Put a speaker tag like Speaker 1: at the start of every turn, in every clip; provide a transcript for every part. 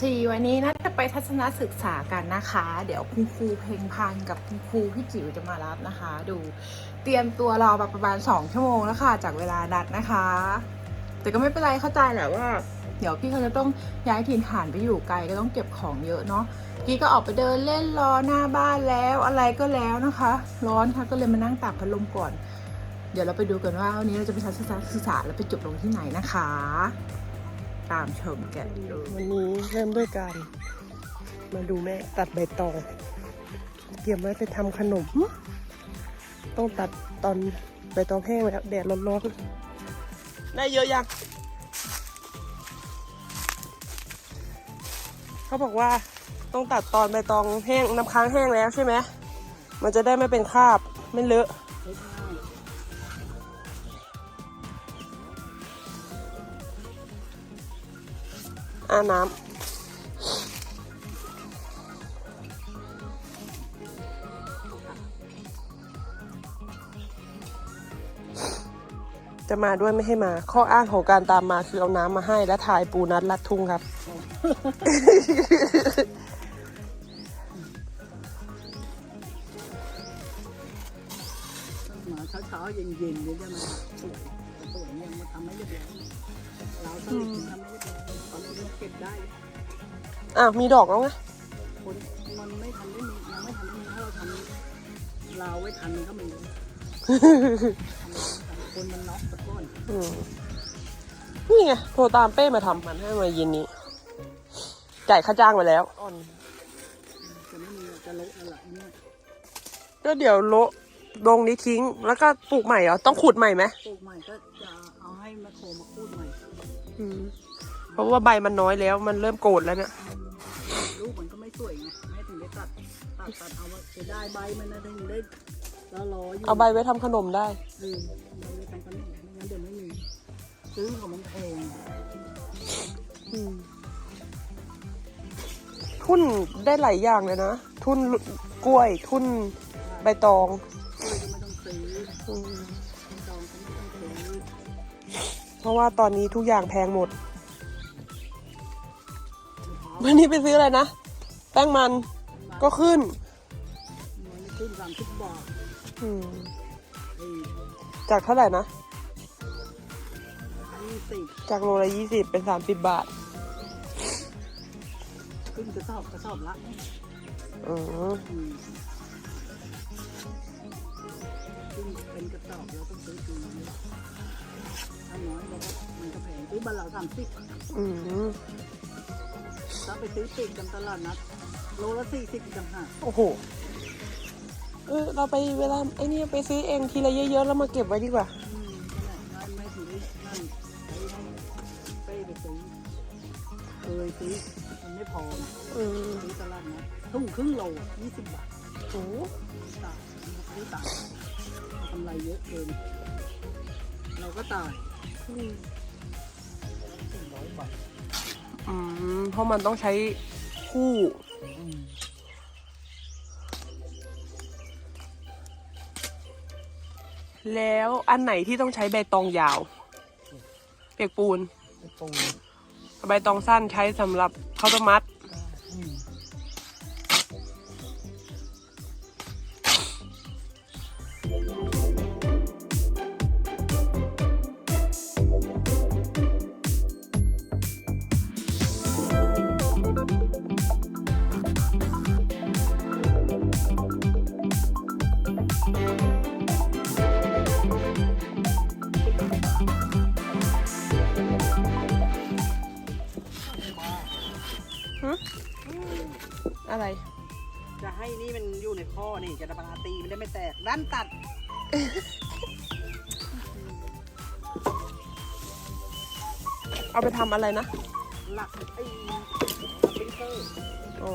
Speaker 1: FC วันนี้นะจะไปทัศนศึกษากันนะคะ เดี๋ยวคุณครูเพลงพันกับคุณครูพี่จิ๋วจะมารับนะคะ ดูเตรียมตัวรอประมาณ2ชั่วโมงแล้วค่ะจากเวลานัดนะคะ แต่ก็ไม่เป็นไรเข้าใจแหละว่า เดี๋ยวพี่เขาจะต้องย้ายถิ่นฐานไปอยู่ไกลก็ต้องเก็บของเยอะเนาะกี้ก็ออกไปเดินเล่นรอหน้าบ้านแล้วอะไรก็แล้วนะคะ ร้อนค่ะก็เลยมานั่งตากพัดลมก่อน เดี๋ยวเราไปดูกันว่าวันนี้เราจะไปทัศนศึกษาแล้วไปจบลงที่ไหนนะคะ ตามชมกันเลย
Speaker 2: วันนี้เริ่มด้วยการ มาดูแม่ตัดใบตอง เตรียมไว้ไปทำขนม ต้องตัดตอนใบตองแห้งแล้วแดดร้อนๆได้เยอะยังเขาบอกว่าต้องตัดตอนใบตองแห้งน้ำค้างแห้งแล้วใช่ไหมมันจะได้ไม่เป็นคราบไม่เลอะ อาน้ำจะมาด้วยไม่ให้มา ข้ออ้างของการตามมาคือเอาน้ำมาให้และถ่ายปูนัดลัดทุ่งครับ
Speaker 3: มาเช้าๆเย็นเย็นๆเนี่ยจะมาสวยสวยเนี่ยมาทำให้เรียบร้อย เราสลิดทำให้เรียบร้อยตอนนี้เราเก็บได้
Speaker 2: อะมีดอกแล้วไง
Speaker 3: คนมันไม่ทันได้มียังไม่ทันได้มีถ้าเราทำลาวไว้ทันมันก็มีคนมันน็อกตะก้อน
Speaker 2: อืมนี่ไงโทรตามเป้มาทำมันให้มาเย็นนี้จ่ายค่าจ้างไปแล้วอ่อน
Speaker 3: จะไม่มีจะละอะไรเนี่ย
Speaker 2: ก็เดี๋ยวโละลงนี้ทิ้ง แล้วก็ปลูกใหม่เหรอต้องขุดใหม่ไหม
Speaker 3: ปลูกใหม่ก็จะเอาให้มาโคมาคูดใหม่
Speaker 2: อืมเพราะว่าใบมันน้อยแล้วมันเริ่มโกรธแล้วเนี่ย
Speaker 3: ลูกมันก็ไม่สวยไงแม่ถึงได้ตัดตัดตัดเอาไว้จะได้ใบมันนะถึงได้แล้วรออยู่
Speaker 2: เอาใบไว้ทำขนมได้
Speaker 3: เออเราเลยทำกันไม่งั้นเดี๋ยวไม่มีซื้อของมันแพง
Speaker 2: อืมทุนได้หลายอย่างเลยนะ ทุนกล้วย ทุนใบตอง
Speaker 3: ซื้อก็ไม่ต้องซื้อ
Speaker 2: อืม เพราะว่าตอนนี้ทุกอย่างแพงหมด วันนี้ไปซื้ออะไรนะ แป้งมันก็ขึ้น
Speaker 3: มันไม่ขึ้นสามสิบบาท
Speaker 2: อืม
Speaker 3: ไอ้
Speaker 2: จากเท่าไหร่นะ
Speaker 3: ยี่สิบ
Speaker 2: จากโลละยี่สิบเป็นสามสิบบาท
Speaker 3: ขึ้นกระสอบกระสอบละ
Speaker 2: อืม
Speaker 3: อืมขึ้นเป็นกระสอบเราต้องซื้อปีนี้ ถ้าน้อยเราก็มันก็แพงซื้อบ้านเราสามสิบ
Speaker 2: อืม
Speaker 3: ถ้าไปซื้อติดกันตลาดนัดโลละสี่สิบจังหาก
Speaker 2: โอ้โหเออเราไปเวลาไอ้นี่ไปซื้อเองทีละเยอะๆแล้วมาเก็บไว้ดีกว่า
Speaker 3: อืมนั่นแหละไม่ถือนั่นไปให้เป้ไปซื้อเคยซื้อมันไม่พอไง
Speaker 2: อืม
Speaker 3: ซื้อตลาดนัดทุ่งครึ่งโลยี่สิบบาท
Speaker 2: โอ้
Speaker 3: ตายซื้อตายทำไรเยอะเกิน เราก็ตายสี่ร้อยบาท
Speaker 2: อืมเพราะมันต้องใช้คู่แล้วอันไหนที่ต้องใช้ใบตองยาว เปียกปูน
Speaker 3: ไอ้ปู
Speaker 2: ใบตองสั้นใช้สำหรับข้าวต้มมัด เอาไปทำอะไรนะ
Speaker 3: หลักไอ้สปริงเกอร์
Speaker 2: อ๋อ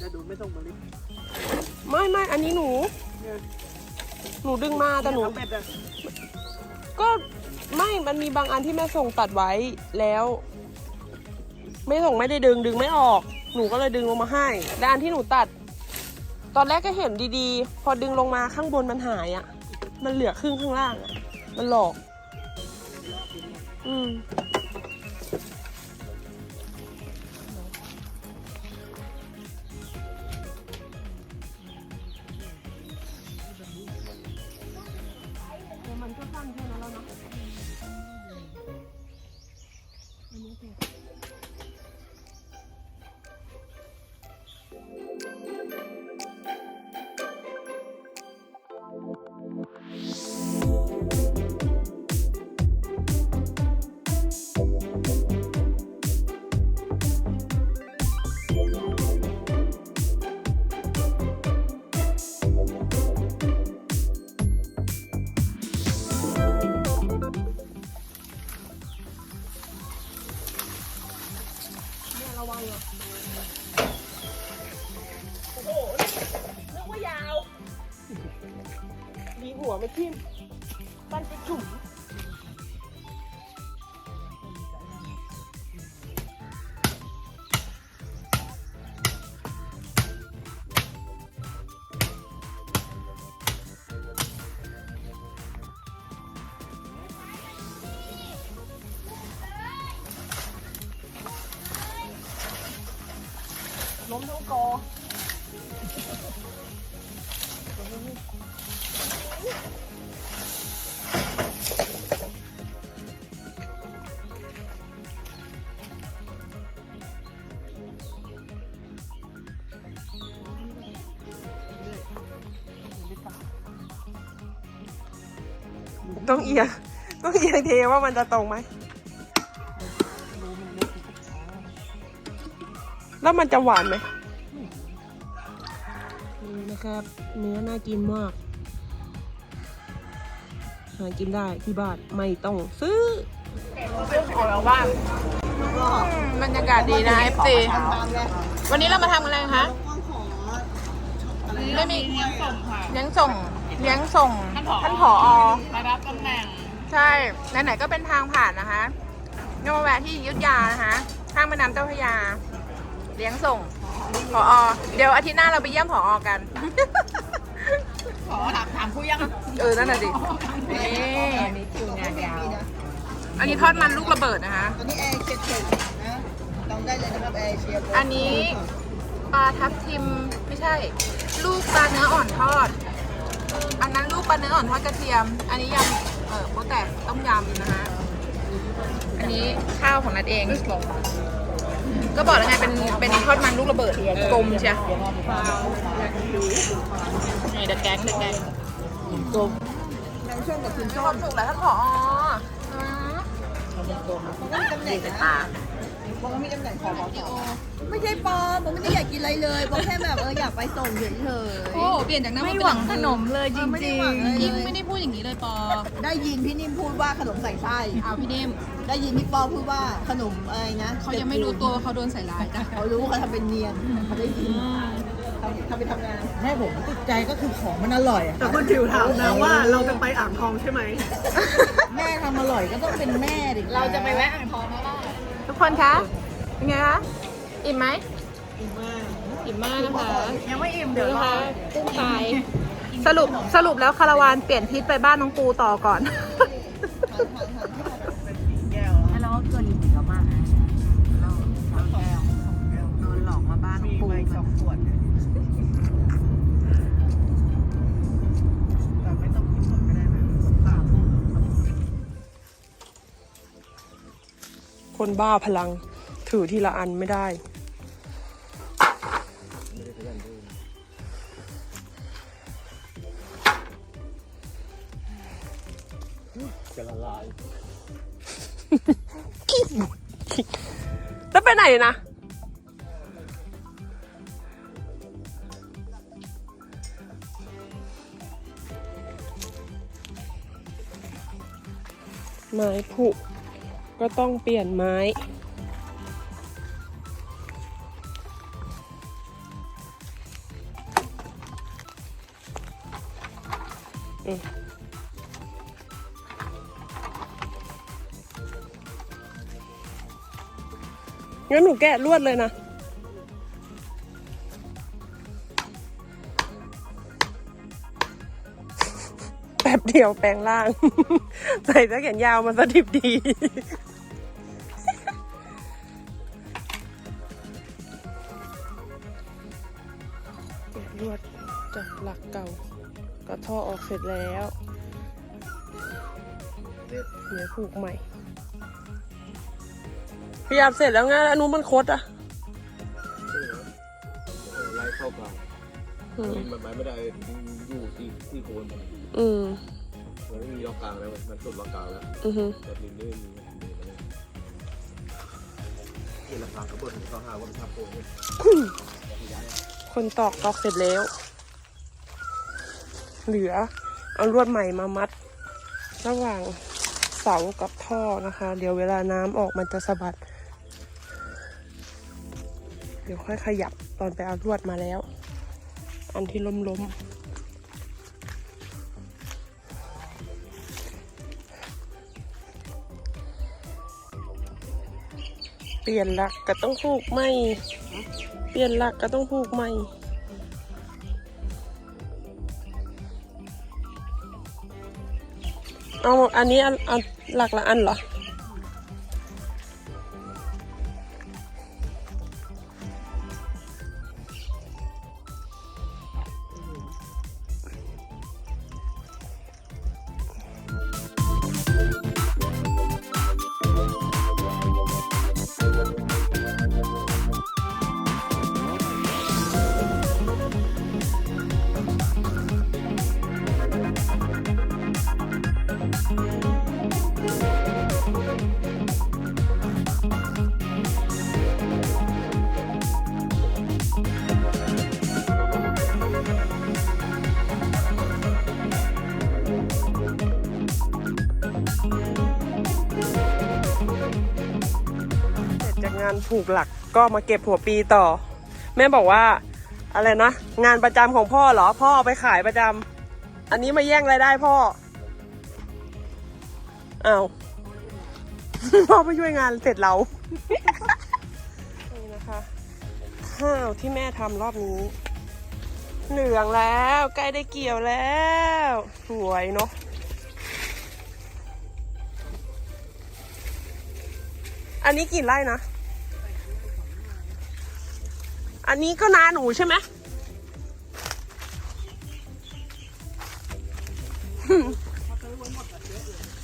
Speaker 3: จะดูไม่ต้องมาลิฟ
Speaker 2: ไม่ไม่อันนี้หนู
Speaker 3: เนี่ย
Speaker 2: หนูดึงมาแต่หนู
Speaker 3: เอาเป็ดอะ
Speaker 2: ก็ไม่ มันมีบางอันที่แม่ส่งตัดไว้แล้ว ไม่ส่งไม่ได้ดึงดึงไม่ออก หนูก็เลยดึงลงมาให้ และอันที่หนูตัด ตอนแรกก็เห็นดีๆ พอดึงลงมาข้างบนมันหายอะ่ะ มันเหลือครึ่งข้างล่างอะมันหลอก อืม ต้องเอียงต้องเอียงเทว่ามันจะตรงไหม แล้วมันจะหวานไหมนี่นะครับ เนื้อน่ากินมาก หากินได้ที่บ้านไม่ต้องซื้อ
Speaker 1: ของเราบ้างบรรยากาศดีนะ FC วันนี้เรามาทำอะไรคะ ไม่มีเลี้ยงส่งค่ะ เลี้ยงส่งเลี้ยงส่งท่านผอ
Speaker 3: มารับตำแหน่ง
Speaker 1: ใช่ไหนๆก็เป็นทางผ่านนะคะก็มาแวะที่อยุทธยานะคะข้างแม่น้ำเจ้าพระยา เลี้ยงส่งผอเดี๋ยวอาทิตย์หน้าเราไปเยี่ยมผอกัน
Speaker 3: ขอถามถามผู้ยัง
Speaker 1: เออนั่นน่ะดินี่อันนี้คิวงานยาวอันนี้ทอดมันลูกระเบิดนะคะ
Speaker 3: ตอนนี้แอร์เชียร์เฉยนะลองได้เลยนะครับแอร์เชียร์
Speaker 1: อันนี้ปลาทับทิมไม่ใช่ ลูกปลาเนื้ออ่อนทอด อันนั้นลูกปลาเนื้ออ่อนทอดกระเทียม อันนี้ยำเออโป๊แตกต้มยำนะคะอันนี้ข้าวของนัดเอง ก็บอกแล้วไงเป็นเป็นทอดมันลูกระเบิดกลมเชียวนี่เดอะแก๊งเดอะแก๊ง
Speaker 3: กลมในช่วงกับคุณ
Speaker 1: มีความสุขแล้วท่านผออืม
Speaker 3: มันก็มีตำแหน่งนะ
Speaker 1: ตา
Speaker 3: มันก็มีตำแหน่งของหมอ
Speaker 4: ไม่ใช่ปอผมไม่ได้อยากกินอะไรเลยผมแค่แบบเอออยากไปส่งเฉยๆ
Speaker 1: โอ้เปลี่ยนจากนั้น
Speaker 4: ไม่
Speaker 1: มา
Speaker 4: หวัง
Speaker 1: เป็น
Speaker 4: ขนมเลยจริง
Speaker 3: ไม่ได้หวังอะไร
Speaker 1: ยิ่ง
Speaker 3: เลย
Speaker 1: ไม่ได้พูดอย่างนี้เลยปอ
Speaker 4: ได้ยินพี่นิ่มพูดว่าขนมใส่ไส้
Speaker 1: เอาพี่เดม
Speaker 4: ได้ยินพี่ปอพูดว่าขนมอะไรนะ
Speaker 1: เขายังไม่รู้ตัวว่าเขาโดนใส่ร้ายนะ
Speaker 4: เขารู้เขาทำเป็นเนียนเขาได้ยินทำทำไปทำงาน
Speaker 3: แม่ผมติดใจก็คือของมันอร่อยอะ
Speaker 2: แต่คุณผิวถามนะว่าเราจะไปอ่างทองใช่ไหม
Speaker 3: แม่ทำอร่อยก็ต้องเป็นแม่ดิ
Speaker 1: เราจะไปแวะอ่างทองแล้วล่ะ ทุกคนคะเป็นไงคะอิ่มไหมอิ่มมากนะคะ
Speaker 3: ยังไม่อิ่ม
Speaker 1: เดี๋
Speaker 3: เดี๋
Speaker 1: ย
Speaker 3: ยวว
Speaker 1: นะ
Speaker 3: รอ
Speaker 1: คะกุ้งตายสรุปสรุปแล้วคาราวานเปลี่ยนทิศไปบ้านน้องปูต่อก่อน
Speaker 2: คนบ้าพลัง ถือทีละอันไม่ได้
Speaker 5: จะละลาย
Speaker 2: แล้วไปไหนนะไม้ผุ ก็ต้องเปลี่ยนไม้อืมงั้นหนูแกะลวดเลยนะแป๊บเดียวแปลงร่าง ใส่เสื้อแขนยาวมันสดิบดี สร็จแล้วเดี๋ยวผูกใหม่ พยายามเสร็จแล้วไงแล้วอันนู้นมันคดอะ
Speaker 5: ไล่เข้ากลาง
Speaker 2: อืม
Speaker 5: มันไม่ได้อยู่ที่ที่โคนมัน
Speaker 2: อืม
Speaker 5: มันไม่มีล็อกกลางแล้วมันสุดล็อกกลางแล้ว
Speaker 2: อือฮึ
Speaker 5: แต่ลินไม่มีนี่ราคาเขาเปิดถึงเขาห้าว่ามันทับโคนเนี่ย
Speaker 2: คนตอกตอกเสร็จแล้ว เหลือเอาลวดใหม่มามัด ระหว่างเสากับท่อนะคะ เดี๋ยวเวลาน้ำออกมันจะสะบัด เดี๋ยวค่อยขยับตอนไปเอาลวดมาแล้ว อันที่ล้มล้มเปลี่ยนหลักก็ต้องผูกไหมเปลี่ยนหลักก็ต้องผูกใหม่ เอาอันนี้อันอันหลักละอันเหรอ ร็จจากงานผูกหลักก็มาเก็บหัวปีต่อ แม่บอกว่าอะไรนะ งานประจำของพ่อเหรอ พ่อเอาไปขายประจำอันนี้มาแย่งรายได้พ่ออ้าว พ่อไปช่วยงานเสร็จเรา นี่นะคะ ข้าวที่แม่ทำรอบนี้ เหลืองแล้วใกล้ได้เกี่ยวแล้ว สวยเนาะอันนี้กี่ไร่นะ อันนี้ก็นาหนูใช่ไหม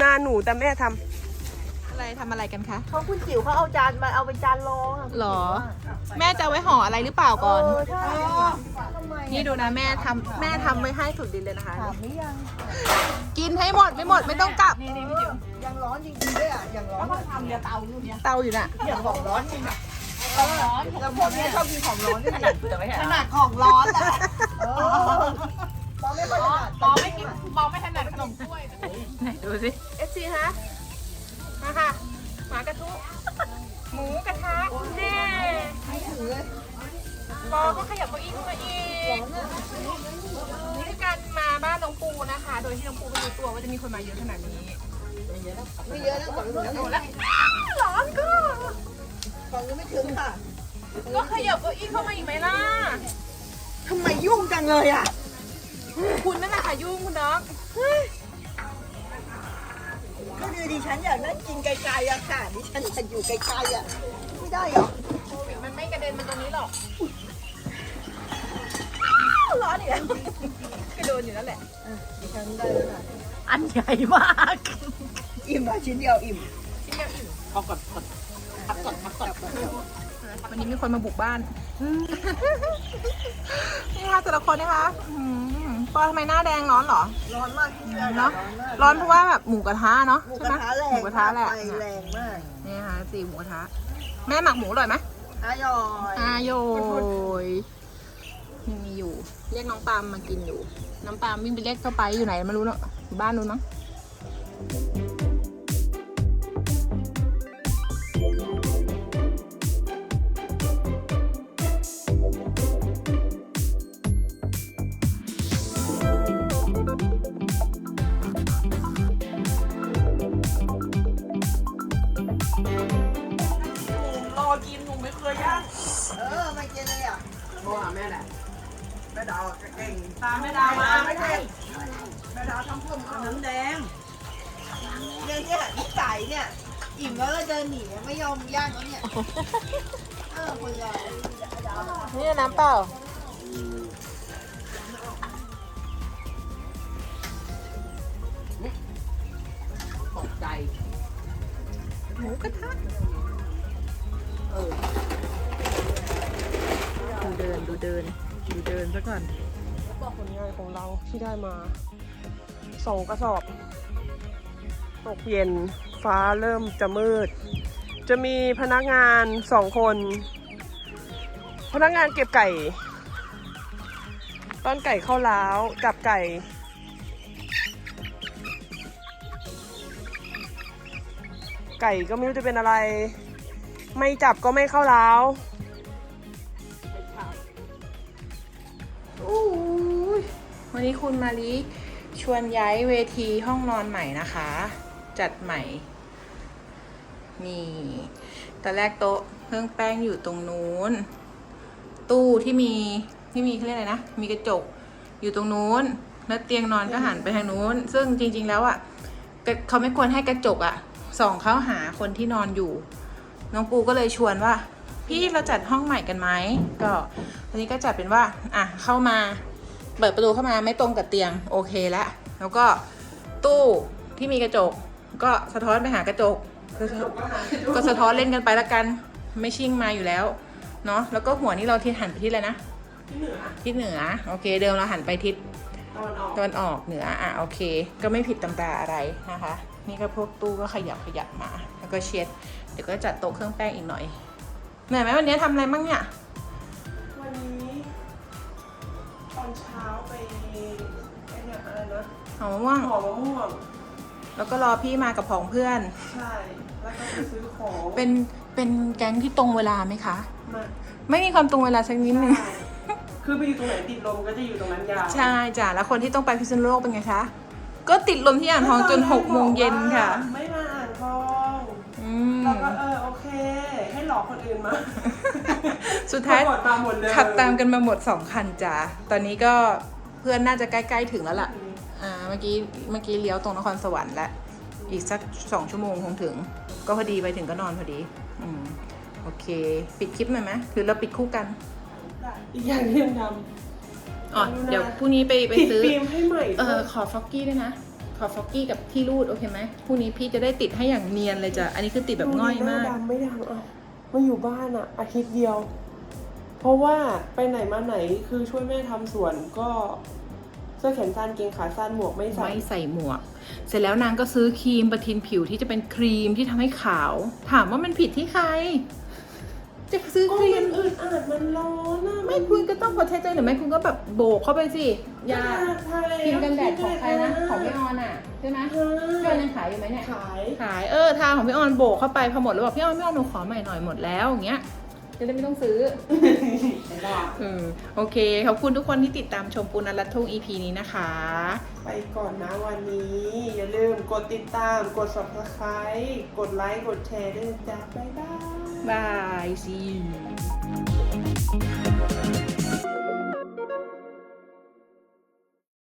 Speaker 2: นาหนูแต่แม่ท
Speaker 1: อะไรทำอะไรกันคะ
Speaker 4: เขาคุณจิ๋วเขาเอาจานมาเอาเป็นจานรองอะ
Speaker 1: หรอ แม่จะเอาไว้ห่ออะไรหรือเปล่าก่อน
Speaker 4: เออใช่ทำไม
Speaker 1: นี่ดูนะแม่ทำแม่ทำไว้ให้สุดดินเลยนะคะ
Speaker 4: ถามหรือยัง
Speaker 1: กินให้หมดไม่หมดไม่ต้องกลับ
Speaker 4: ยังร้อนจริงๆด้วยอะยังร้อนแล้วทำเนี่ยเตาอยู่เนี่ย
Speaker 1: เตาอยู่น่ะ
Speaker 4: อย่างของร้อนจริงอะ ของร้อนแล้วพวกนี้ชอบกินของร้อนด้วยขนาดเผื่อไว้ขนาดของร้อนแหละเออตอนไม่ค่อยถนัด
Speaker 1: ปอไม่กินปอไม่ถนัดขนมถ้วยไหนดูสิเอฟซีฮะมาค่ะหมากระทุหมูกระทะแน่
Speaker 4: ไม่ถือเลย
Speaker 1: ปอก็ขยับเก้าอี้ขึ้นมาอีกนี่คือการมาบ้านน้องปูนะคะ โดยที่น้องปูไม่รู้ตัวว่าจะมีคนมาเยอะขนาดนี้
Speaker 4: ไม่เยอะนะฝั่งนู้น
Speaker 1: โอ้แล้ว ร้อนก็
Speaker 4: ฝั่งนู้นไม่ถึงค่ะ
Speaker 1: ก็ขยับเก้าอี้เข้ามาอีกไหมล่ะ
Speaker 4: ทำไมยุ่งจังเลยอะ
Speaker 1: คุณนั่นแหละค่ะยุ่งคุณน้อง
Speaker 4: ก็คือดิฉันอยากนั่งกินไกลๆอะค่ะ ดิฉันอยากอยู่ไกลๆอะไม่ได้เหรอ
Speaker 1: มันไม่กระเด็นมาตรงนี้หรอก
Speaker 4: ร้อนอีกแล้ว
Speaker 1: กระโดนอยู่นั่นแหละ
Speaker 4: ดิฉันได้แล้วค่ะ
Speaker 1: อันใหญ่มาก
Speaker 4: อิ่มอะชิ้นเดียวอิ่ม
Speaker 1: ชิ้นเดียวอิ่ม
Speaker 3: พักก่อนพั กก่อนพักก่อน
Speaker 1: วันนี้มีคนมาบุกบ้านนี่ค่ะแต่ละคนนะคะอืมปอทำไมหน้าแดงร้อนเหรอ
Speaker 4: ร้อนมากที่นี่
Speaker 1: เนาะ
Speaker 4: มาก
Speaker 1: ร้อนเพราะว่าแบบหมูกระทะเนาะ
Speaker 4: หมู
Speaker 1: ใช่
Speaker 4: ก
Speaker 1: ไห
Speaker 4: ระ
Speaker 1: ม
Speaker 4: ทะแรง
Speaker 1: หมูกระทะแหละ
Speaker 4: ไฟแรงมาก
Speaker 1: นี่ค่ะสีหมูกระทะ แม่หมักหมูอร่อยไหม
Speaker 4: อร่อย
Speaker 1: อาโยยยังมีอยู่ เรียกน้องปาล์มมากินอยู่ น้องปาล์มวิ่งไปเรียกเข้าไปอยู่ไหนไม่รู้เนาะอยู่บ้านนู้นมั้ง นี่น้ำ
Speaker 6: เป
Speaker 1: ล่า
Speaker 4: ตกใจ
Speaker 1: หมูกระทะดูเดินดูเดินดูเดินซะก่อน
Speaker 2: ผลงานของเราที่ได้มาสองกระสอบ ตกเย็นฟ้าเริ่มจะมืด จะมีพนักงานสองคน พนักงานเก็บไก่ ต้อนไก่เข้าล้าวจับไก่ ไก่ก็ไม่รู้จะเป็นอะไร ไม่จับก็ไม่เข้าล้าว
Speaker 1: อวันนี้คุณมาลิชวนย้ายเวทีห้องนอนใหม่นะคะ จัดใหม่ นี่ตอนแรกโต๊ะเครื่องแป้งอยู่ตรงนู้น ตู้ที่มีที่มีเขาเรียกอะไรนะ มีกระจกอยู่ตรงนู้น แล้วเตียงนอนก็หันไปทางนู้น ซึ่งจริง ๆ แล้วอะ่ะเขาไม่ควรให้กระจกอะ่ะส่องเข้าหาคนที่นอนอยู่ น้องปูก็เลยชวนว่า พี่เราจัดห้องใหม่กันไหมก็ทีนี้ก็จัดเป็นว่า อะเข้ามา เปิดประตูเข้ามาไม่ตรงกับเตียงโอเคแล้วแล้วก็ตู้ที่มีกระจก ก็สะท้อนไปหากระจก ก็สะท้อนเล่นกันไปละกัน ไม่ชิ่งมาอยู่แล้ว เนาะแล้วก็หัวนี่เราทิศหันไปทิศอะไรนะทิศเหนือโอเค เดิมเราหันไปทิศ
Speaker 2: ตอนออก
Speaker 1: ตะวันออกเหนืออะโอเค ก็ไม่ผิดตำราอะไรนะคะ นี่ก็พวกตู้ก็ขยับขยับมา แล้วก็เช็ดเดี๋ยวก็จัดโต๊ะเครื่องแป้งอีกหน่อยเหนื่อยไหมวันนี้ทำอะไรบ้างเนี่ย
Speaker 2: วันนี้ตอนเช้าไปไอ้เนี่ยอะไรนะ
Speaker 1: หอมมะม่วง
Speaker 2: หอมมะม่วง
Speaker 1: แล้วก็รอพี่มากับผองเพื่อน
Speaker 2: ใช่ แล้วก็ไปซื้อของ
Speaker 1: เป็น เป็นแก๊งที่ตรงเวลาไหมคะ
Speaker 2: มา
Speaker 1: ไม่มีความตรงเวลาสักนิดนึง
Speaker 2: ใช่คือไปอยู่ตรงไหนติดลมก็จะอยู่ตรงนั้นยาว
Speaker 1: ใช่จ้ะแล้วคนที่ต้องไปพิษณุโลกเป็นไงคะ ก็ติดลมที่อ่างทองจนหกโมงเย็นค่ะ
Speaker 2: ไม่มาอ่างทอง
Speaker 1: อืม
Speaker 2: เราก็เออโอเค ให้หลอกคนอื่นมา
Speaker 1: สุดท้าย
Speaker 2: ปรกฏมาหมดเลย
Speaker 1: ขับตามกันมาหมดสองคันจ้ะตอนนี้ก็เพื่อนน่าจะใกล้ๆถึงแล้วล่ะอ่าเมื่อกี้เมื่อกี้เลี้ยวตรงนครสวรรค์แล้วอีกสักสองชั่วโมงคงถึง ก็พอดีไปถึงก็นอนพอดี อืม โอเค ปิดคลิปหน่อยไหมคือเราปิดคู่กัน
Speaker 2: อีกอย่างที่ยังท
Speaker 1: อ๋อเดี๋ยวพรุ่งนี้ไปไปำ
Speaker 2: ติด
Speaker 1: ซื้อ
Speaker 2: ฟิล์มให้ใหม่
Speaker 1: เอ
Speaker 2: ด้
Speaker 1: อ
Speaker 2: วย
Speaker 1: ขอฟอกกี้ด้วยนะ ขอฟอกกี้กับที่รูดโอเคไหมพรุ่งนี้พี่จะได้ติดให้อย่างเนียนเลยจ้ะ อันนี้คือติดแบบง่อยมาก
Speaker 2: หน้ดำไม่ดังอะมาอยู่บ้านอะ อาทิตย์เดียว เพราะว่าไปไหนมาไหนคือช่วยแม่ทำสวนก็เสื้อแขนสั้นเกงขาสั้นหมวกไม่ใส่
Speaker 1: ไม่ใส่หมวก เสร็จแล้วนางก็ซื้อครีมประทินผิวที่จะเป็นครีมที่ทำให้ขาว ถามว่ามันผิดที่ใคร จะซื้อ
Speaker 2: ก็
Speaker 1: ครี
Speaker 2: มั
Speaker 1: ม
Speaker 2: นอึดอัดมันร้อนอะ
Speaker 1: ไม่คุณก็ต้องพอใช้ใจหรือไม่คุณก็แบบโบกเข้าไปสิยา
Speaker 2: ทาแล้ว
Speaker 1: ครีมกันแดดของใครนะของพี่ออนอะใช่ไหมพี่ออนยังขายอยู่ไหมเนี่ย
Speaker 2: ขาย
Speaker 1: ขายเออทาของพี่ออนโบกเข้าไปพอหมดแล้วบอกพี่ออนพี่ออนหนูขอใหม่หน่อยหมดแล้วอย่างเงี้ย จะได้ไม่ต้องซื้อ เออโอเค ขอบคุณทุกคนที่ติดตามชมปูนันรัตทุ่ง EP นี้นะคะ
Speaker 2: ไปก่อนนะวันนี้ อย่าลืมกดติดตาม กด subscribe กดไลค์ กดแชร์ด้วยนะจ๊ะบ๊ายบาย
Speaker 1: บาย see you